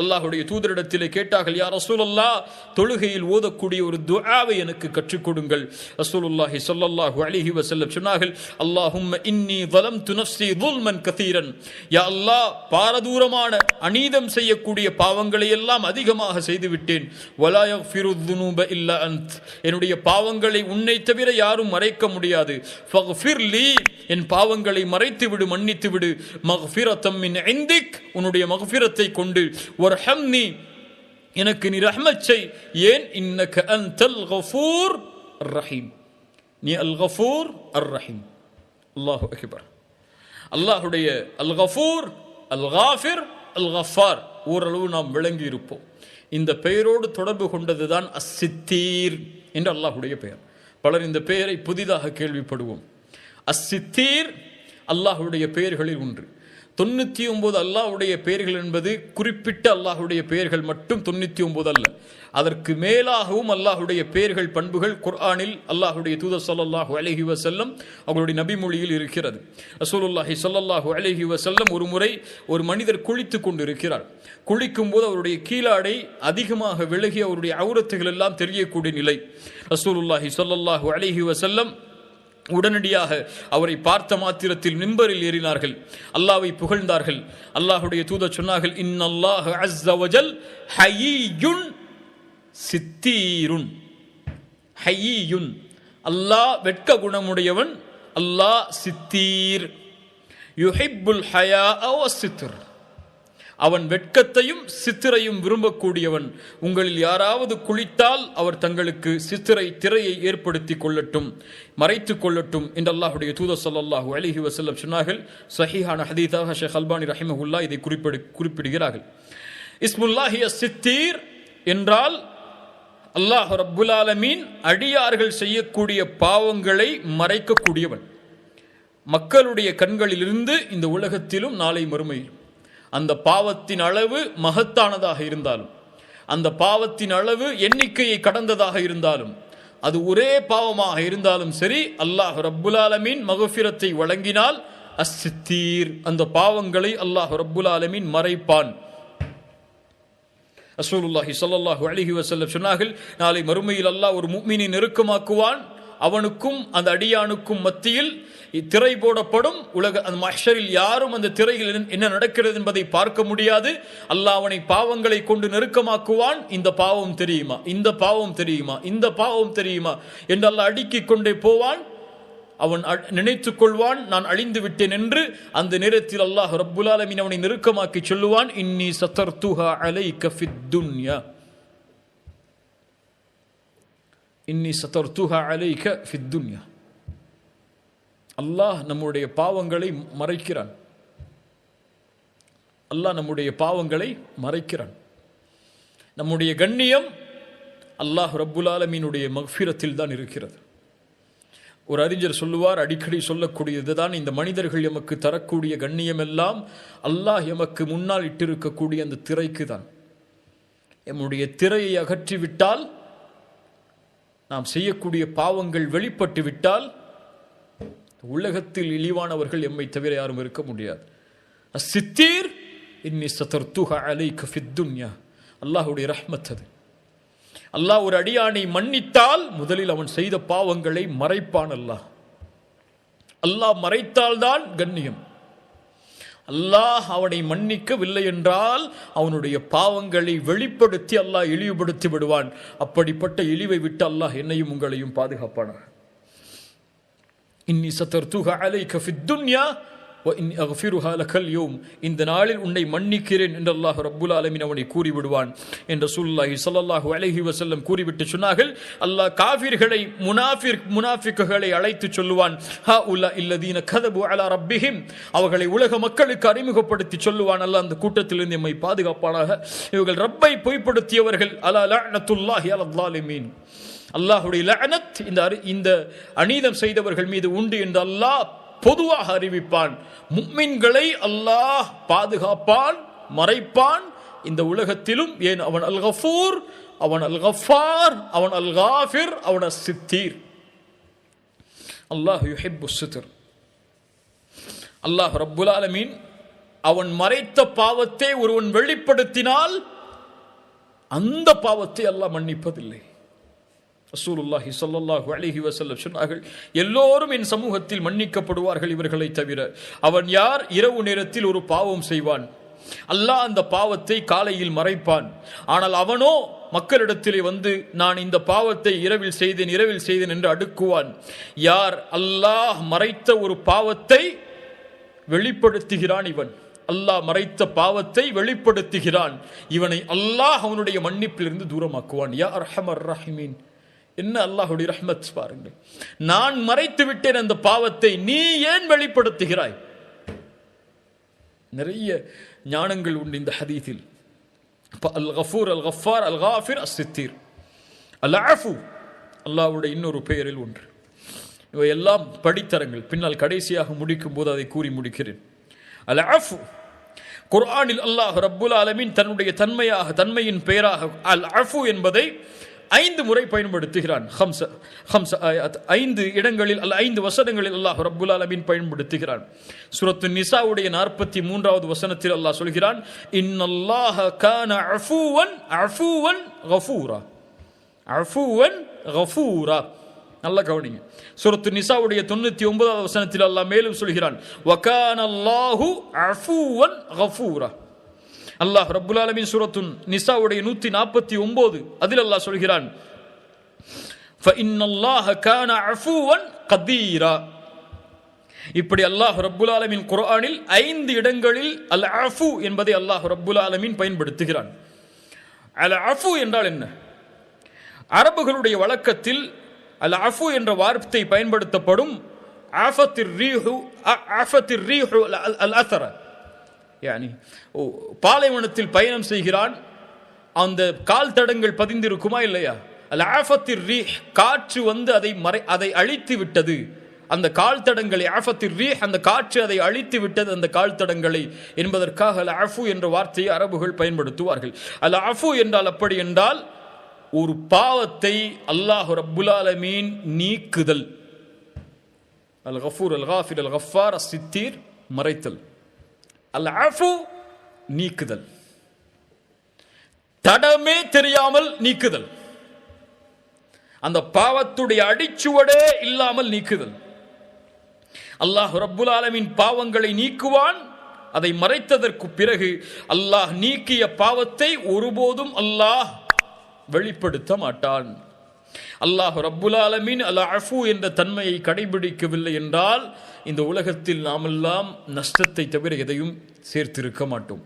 அல்லாஹுடைய தூதரிடத்திலே கேட்டார்கள் யார் ரசூலல்லா தொழுகையில் ஓதக்கூடிய ஒரு துஆவை எனக்கு கற்றுக் கொடுங்கள். ரசூலுல்லாஹி சொல்லல்லாஹு அலிஹி வசல்லம் சொன்னார்கள் அல்லாஹும் இன்னி வலம் துனப்சி துல்மன் கதீரன் யா அல்லாஹ் பாரதூரமான அநீதம் செய்யக்கூடிய பாவங்களை எல்லாம் அதிகமாக செய்துவிட்டேன். வலாய ஃபிருதுனூப இல்ல அந்த் என்னுடைய பாவங்களை உன்னை தவிர யாரும் மறைக்க முடியாது. ஃபக்ஃபிர் என் பாவங்களை மறைத்து விடு மன்னித்து விடு மஃபிரத்தம் மின் ஐந்து இந்திக் உன்னுடைய மக்ஃபிரத்தை கொண்டு ஒரு ஹம்னி எனக்கு நீ ரஹ்மத் செய். ஏன்? அன் தல் கஃபூர் ரஹீம். நீ அல் கஃபூர் அர் ரஹீம். அல்லாஹு அகிபர். அல்லாஹுடைய அல் கஃபூர் அல் காஃபிர் அல் கஃபார். ஓரளவு நாம் விளங்கி இருப்போம் இந்த பெயரோடு தொடர்பு கொண்டது தான் அஸ்ஸித்தீர் என்று அல்லாஹுடைய பெயர். பலர் இந்த பெயரை புதிதாக கேள்விப்படுவோம். அஸ்ஸித்தீர் அல்லாஹுடைய பெயர்களில் ஒன்று. தொண்ணூற்றி ஒன்பது அல்லாஹுடைய பெயர்கள் என்பது குறிப்பிட்ட அல்லாஹுடைய பெயர்கள் மட்டும் தொண்ணூற்றி ஒன்பது அல்ல. அதற்கு மேலாகவும் அல்லாஹுடைய பெயர்கள் பண்புகள் குர்ஆனில் அல்லாஹுடைய தூத சொல்லல்லாஹு அலஹி வசல்லம் அவங்களுடைய நபிமொழியில் இருக்கிறது. ரசூலுல்லாஹி சொல்லல்லாஹு அலஹி வசல்லம் ஒரு முறை ஒரு மனிதர் குளித்து கொண்டிருக்கிறார். குளிக்கும் போது அவருடைய கீழாடை அதிகமாக விலகி அவருடைய அவுரத்துகள் எல்லாம் தெரியக்கூடிய நிலை. ரசூலுல்லாஹி சொல்லல்லாஹு அலஹி வசல்லம் உடனடியாக அவரை பார்த்த மாத்திரத்தில் மிம்பரில் ஏறினார்கள். அல்லாவை புகழ்ந்தார்கள். அல்லாஹுடைய தூதர் சொன்னார்கள் இன்னல்லாஹ் அஸ்ஸ வஜல் ஹயீயுன் சித்தீருன். ஹயீயுன். அல்லாஹ் வெட்க குணமுடையவன். அல்லாஹ் சித்தீர். யுஹிப்புல் ஹயா சித்தர் அவன் வெட்கத்தையும் சித்திரையும் விரும்பக்கூடியவன். உங்களில் யாராவது குளித்தால் அவர் தங்களுக்கு சித்திரை திரையை ஏற்படுத்தி கொள்ளட்டும் மறைத்து கொள்ளட்டும் என்று அல்லாஹுடைய தூத சொல்லாஹு அலிஹி வசல்லம் சொன்னார்கள். சஹிஹான ஹதீதாக ஷேக் அல்பானி ரஹிமஹுல்லா இதை குறிப்பிடு குறிப்பிடுகிறார்கள். இஸ்முல்லாஹிய சித்தீர் என்றால் அல்லாஹ் ரப்புல் ஆலமீன் அடியார்கள் செய்யக்கூடிய பாவங்களை மறைக்கக்கூடியவன். மக்களுடைய கண்களிலிருந்து இந்த உலகத்திலும் நாளை மறுமையிலும் அந்த பாவத்தின் அளவு மகத்தானதாக இருந்தாலும் அந்த பாவத்தின் அளவு எண்ணிக்கையை கடந்ததாக இருந்தாலும் அது ஒரே பாவமாக இருந்தாலும் சரி அல்லாஹ் ரப்புல் மகஃபிரத்தை வழங்கினால் அஸ்தித்தீர் அந்த பாவங்களை அல்லாஹ் ரப்புல் ஆலமீன் மறைப்பான். அசூலுல்லாஹி ஸல்லல்லாஹு அலிஹி வசல்லம் சொன்னார்கள் நாளை மறுமையில் அல்லாஹ் ஒரு முஃமினை நெருக்கமாக்குவான் அவனுக்கும் அந்த அடியானுக்கும் மத்தியில் திரை போடப்படும். உலக அந்த மஷரில் யாரும் அந்த திரையில் என்ன நடக்கிறது என்பதை பார்க்க முடியாது. அல்லாஹ் அவனை பாவங்களை கொண்டு நெருக்கமாக்குவான். இந்த பாவம் தெரியுமா? இந்த பாவம் தெரியுமா? இந்த பாவம் தெரியுமா? என்று அல்லாஹ் அடுக்கிக் கொண்டே போவான். அவன் நினைத்துக் கொள்வான். நான் அழிந்து விட்டேன் என்று அந்த நேரத்தில் அல்லாஹ் ரப்புல் ஆலமீன் அவனை நெருக்கமாக்கி சொல்லுவான். இன்னி சத்தர்துஹா அலை கஃபித் துன்யா. இன்னி சத்தர்துஹா அலைக ஃபித்துன்யா அல்லாஹ் நம்முடைய பாவங்களை மறைக்கிறான். அல்லாஹ் நம்முடைய பாவங்களை மறைக்கிறான். நம்முடைய கண்ணியம் அல்லாஹ் ரப்புல் ஆலமீனுடைய மஃபிரத்தில் தான் இருக்கிறது. ஒரு அறிஞர் சொல்லுவார் அடிக்கடி சொல்லக்கூடியது தான் இந்த மனிதர்கள் எமக்கு தரக்கூடிய கண்ணியம் எல்லாம் அல்லாஹ் எமக்கு முன்னால் இட்டிருக்கக்கூடிய அந்த திரைக்கு தான். எம்முடைய திரையை அகற்றிவிட்டால் நாம் செய்யக்கூடிய பாவங்கள் வெளிப்பட்டு விட்டால் உலகத்தில் இழிவானவர்கள் எம்மை தவிர யாரும் இருக்க முடியாது. சித்தீர் இன்னி சதர்துஹ அலைக ஃபித்துன்யா அல்லாஹுடைய ரஹ்மத் அது. அல்லாஹ் ஒரு அடியானை மன்னித்தால் முதலில் அவன் செய்த பாவங்களை மறைப்பான் அல்லாஹ். அல்லாஹ் மறைத்தால்தான் கண்ணியம். அல்லாஹ் அவனை மன்னிக்கவில்லை என்றால் அவனுடைய பாவங்களை வெளிப்படுத்தி அல்லாஹ் இழிவுபடுத்தி விடுவான். அப்படிப்பட்ட இழிவை விட்டு அல்லாஹ் என்னையும் உங்களையும் பாதுகாப்பானாக. இன்னி சத்தர்துக அலைக ஃபித் துன்யா அஃபிருஹாலகல் யோம் இந்த நாளில் உன்னை மன்னிக்கிறேன் என்று அல்லாஹ் ரப்புல் அலமின் அவனை கூறிவிடுவான். என்று சுல்லாஹி சல்லாஹு அலஹி வசல்லம் கூறிவிட்டு சொன்னார்கள். அல்லாஹ் காஃபிர்களை முனாஃபிர் முனாஃபிக்குகளை அழைத்து சொல்லுவான். ஹா உல்லா இல்லதீன கதபு அலா ரப்பிஹிம். அவர்களை உலக மக்களுக்கு அறிமுகப்படுத்தி சொல்லுவான். அல்லாஹ் அந்த கூட்டத்திலிருந்து எம்மை பாதுகாப்பானாக. இவர்கள் ரப்பை பொய்ப்படுத்தியவர்கள். அலா லஅனத்துல்லாஹி அலல்லாலிமீன் அல்லாஹுடைய லஅனத் இந்த இந்த அநீதம் செய்தவர்கள் மீது உண்டு என்று அல்லாஹ் பொதுவாக அறிவிப்பான் முக்மின்களை அல்லாஹ் பாதுகாப்பான் மறைப்பான். இந்த உலகத்திலும் ஏன் அவன் அல் கஃபூர் அவன் அல் கஃபார் அவன் அல் காஃபிர் அவன் சித்தீர் அல்லாஹ் யுஹிப்பு சித்தர் அல்லாஹ் ரப்புல் ஆலமீன் அவன் மறைத்த பாவத்தை ஒருவன் வெளிப்படுத்தினால் அந்த பாவத்தை அல்லாஹ் மன்னிப்பதில்லை. ரசூலுல்லாஹி சொல்லல்லாஹு அலிஹி வசல்லம் சொன்னார்கள் எல்லோரும் என் சமூகத்தில் மன்னிக்கப்படுவார்கள் இவர்களை தவிர. அவன் யார்? இரவு நேரத்தில் ஒரு பாவம் செய்வான். அல்லாஹ் அந்த பாவத்தை காலையில் மறைப்பான். ஆனால் அவனோ மக்களிடத்திலே வந்து நான் இந்த பாவத்தை இரவில் செய்தேன் இரவில் செய்தேன் என்று அடுக்குவான். யார்? அல்லாஹ் மறைத்த ஒரு பாவத்தை வெளிப்படுத்துகிறான் இவன். அல்லாஹ் மறைத்த பாவத்தை வெளிப்படுத்துகிறான். இவனை அல்லாஹ் அவனுடைய மன்னிப்பிலிருந்து தூரமாக்குவான். யா அர்ஹமர் ரஹீமீன். என்ன அல்லாஹுடைய ரஹ்மத் பாருங்கள். நான் மறைத்து விட்டேன் அந்த பாவத்தை நீ ஏன் வெளிப்படுத்துகிறாய்? நிறைய ஞானங்கள் உண்டு இந்த ஹதீதில் அல் கஃபூர் அல் கஃபார் அல் காஃபிர் அஸ் சித்தீர். அல் ஆஃபு அல்லாஹ்வுடைய இன்னொரு பெயரில் ஒன்று. இவை எல்லாம் படித்தரங்கள். பின்னால் கடைசியாக முடிக்கும் போது அதை கூறி முடிக்கிறேன். அல் ஆஃபு குர்ஆனில் அல்லாஹ் ரப்புல் ஆலமின் தன்னுடைய தன்மையாக தன்மையின் பெயராக அல் அஃபு என்பதை ஐந்து முறை பயன்படுத்துகிறான். ஹம்ச ஹம்ச ஐந்து இடங்களில் அல்ல ஐந்து வசனங்களில் அல்லாஹ் ரப்புல் அலமின் பயன்படுத்துகிறான். சுரத்து நிசாவுடைய நாற்பத்தி மூன்றாவது வசனத்தில் அல்லாஹ் சொல்கிறான் இன்னல்லாஹ கான அஃபூவன் அஃபூவன் கஃபூரா. அஃபூவன் கஃபூரா. நல்ல கவனிங்க. சுரத்து நிசாவுடைய தொண்ணூத்தி ஒன்பதாவது வசனத்தில் அல்லாஹ் மேலும் சொல்கிறான் வகான அல்லாஹு அஃபூவன் கஃபூரா. அல்லாஹ் ரப்புல் அலமின் சூரத்துன் நிசாவுடைய நூற்றி நாற்பத்தி ஒன்பது அதில் அல்லாஹ் சொல்கிறான் இப்படி அல்லாஹ் ரப்புல் ஆலமின் குரானில் ஐந்து இடங்களில் அல் அஃபு என்பதை அல்லாஹ் ரப்புல் ஆலமின் பயன்படுத்துகிறான். அல் அஃபு என்றால் என்ன? அரபுகளுடைய வழக்கத்தில் அல் அஃபு என்ற வார்த்தை பயன்படுத்தப்படும் ஆஃபத்திர் ரீஹு ஆஃபத்திர் ரீஹு அல் அல் அசர யானி ஓ பாலைவனத்தில் பயணம் செய்கிறான். அந்த கால் தடங்கள் பதிந்திருக்குமா இல்லையா? அல் ஆஃபத்திர் ரீ காற்று வந்து அதை மறை அதை அழித்து விட்டது. அந்த கால் தடங்களை ஆஃபத்திர் ரீ அந்த காற்று அதை அழித்து விட்டது. அந்த கால் தடங்களை என்பதற்காக அல் ஆஃபு என்ற வார்த்தையை அரபுகள் பயன்படுத்துவார்கள். அல் ஆஃபு என்றால் அப்படி என்றால் ஒரு பாவத்தை அல்லாஹ் ரப்புல் நீக்குதல். அல் கஃபூர் அல் காஃபிர் அல் கஃபார் அஸ் சித்தீர் மறைத்தல். அல் அஃபு நீக்குதல். தடமே தெரியாமல் நீக்குதல். அந்த பாவத்துடைய அடிச்சுவடே இல்லாமல் நீக்குதல். அல்லாஹ் ரப்புல் ஆலமின் பாவங்களை நீக்குவான் அதை மறைத்ததற்கு பிறகு அல்லாஹ் நீக்கிய பாவத்தை ஒருபோதும் அல்லாஹ் வெளிப்படுத்த மாட்டான். அல்லாஹ் ரப்புலாலமீன் அல் அஃபு என்ற தன்மையை கடைபிடிக்கவில்லை என்றால் இந்த உலகத்தில் நாமெல்லாம் நஷ்டத்தை தவிர எதையும் சேர்த்திருக்க மாட்டோம்.